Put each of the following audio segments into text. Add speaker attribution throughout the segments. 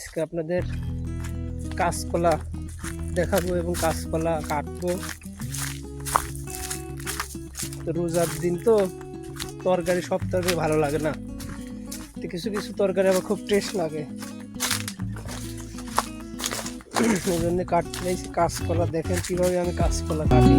Speaker 1: আজকে আপনাদের কাঁচকলা দেখাবো এবং কাঁচকলা কাটবো। রোজার দিন তো তরকারি সব তরকারি ভালো লাগে না। কিছু কিছু তরকারি আবার খুব টেস্ট লাগে। ওই জন্য কাটতে কাঁচকলা দেখেন কীভাবে আমি কাঁচকলা কাটি।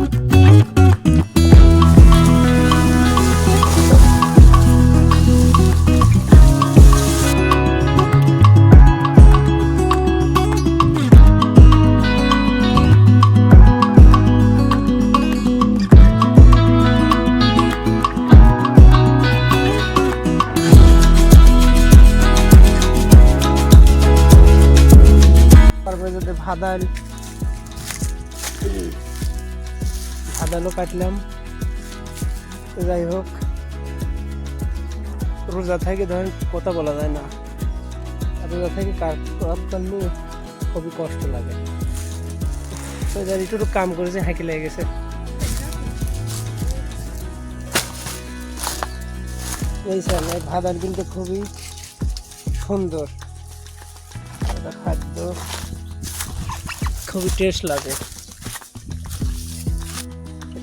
Speaker 1: তারপরে যদি ভাদাল ভাদালও কাটলাম। যাই হোক, রোজা থেকে ধরেন কথা বলা যায় না। রোজা থেকে কাজ করলে খুবই কষ্ট লাগে। তো যার একটু কাম করেছে, হাঁকি লেগে গেছে। এই স্যার ভাদাল কিন্তু খুবই সুন্দর। খাদ্য। খুবই টেস্ট লাগে।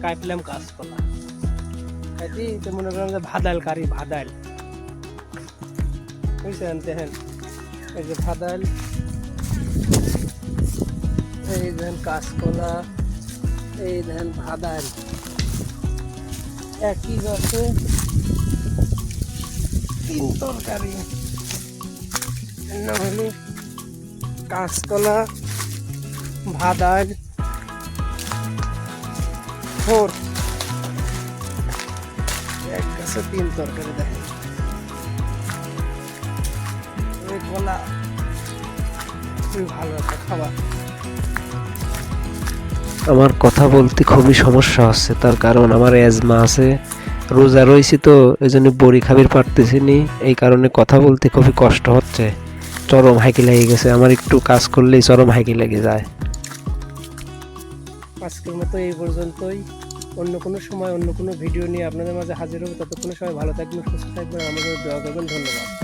Speaker 1: কাটলাম কাঁচকলা কাটি তো মনে করেন যে ভাদাল কারি ভাদাল বুঝছেন, দেখেন, এই যে ভাদাল এই দেখেন কাঁচকলা এই দেখেন ভাদাল একই গাছে তিন তরকারি। নাম হলো কাঁচকলা ভাদাল ফোর। এক গাছে তিন তরকারি, দেখেন। কলা খুবই ভালো একটা খাবার।
Speaker 2: আমার কথা বলতে খুবই সমস্যা হচ্ছে, তার কারণ আমার অ্যাজমা আছে, রোজা রয়েছি তো এই জন্য বড়ি খাবির পারতেছি নি, এই কারণে কথা বলতে খুবই কষ্ট হচ্ছে। চরম হাইকি লেগে গেছে, আমার একটু কাজ করলেই চরম হাইকি লেগে যায়।
Speaker 1: আজকের মতো এই পর্যন্তই। অন্য কোনো সময়, অন্য কোনো ভিডিও নিয়ে আপনাদের মাঝে হাজির হবে। ততক্ষণে সবাই ভালো থাকবেন, সুস্থ থাকবেন। আমাদের দোয়া করবেন। ধন্যবাদ।